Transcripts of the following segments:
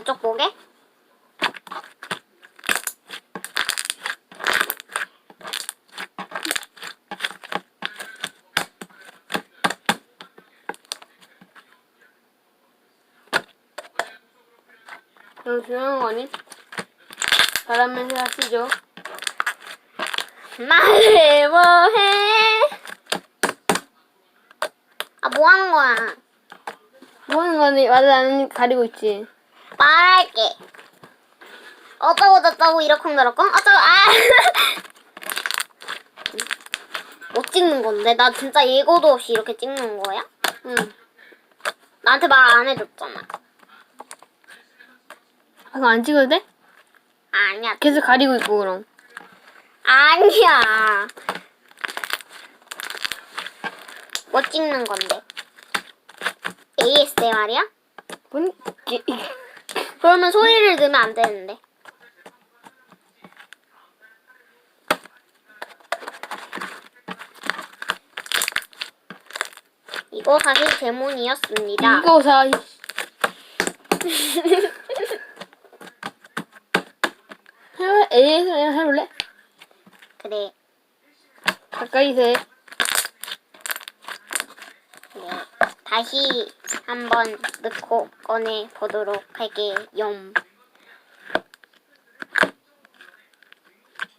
내쪽 보게? 너무 중요한 거니? 바라면서 하시죠. 말해 뭐해? 아 뭐 하는 거야? 뭐 하는 거니? 말을 안 가리고 있지. 말할게. 어쩌고 저쩌고 이렇고 저렇고 어쩌고 아. 못 찍는 건데 나 진짜 예고도 없이 이렇게 찍는 거야? 응. 나한테 말 안 해줬잖아. 아, 그거 안 찍어도 돼? 아니야. 계속 가리고 있고, 그럼. 아니야. 뭐 찍는 건데? ASMR이야? 뭔, 게, 그러면 소리를 넣으면 안 되는데. 이거 사실 제문이었습니다. 이거 사. 이- 해, 에이에서 해볼래? 그래. 가까이서 해. 네. 다시 한번 넣고 꺼내 보도록 할게요.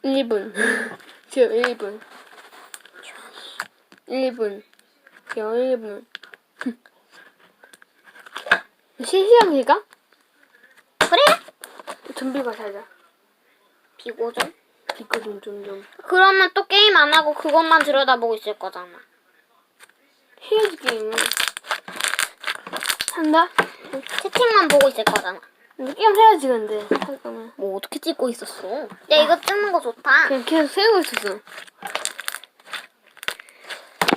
1분. 지금 1분. 1분. 지금 1분. 실시간일까? 그래? 좀비가 살자. 비고 좀. 비꺼 좀, 좀, 좀. 그러면 또 게임 안 하고 그것만 들여다보고 있을 거잖아. 해야지. 한다? 채팅만 보고 있을 거잖아. 근데 게임 해야지, 근데. 할 거면. 뭐 어떻게 찍고 있었어? 야 이거 찍는 거 좋다. 그냥 계속 세우고 있었어.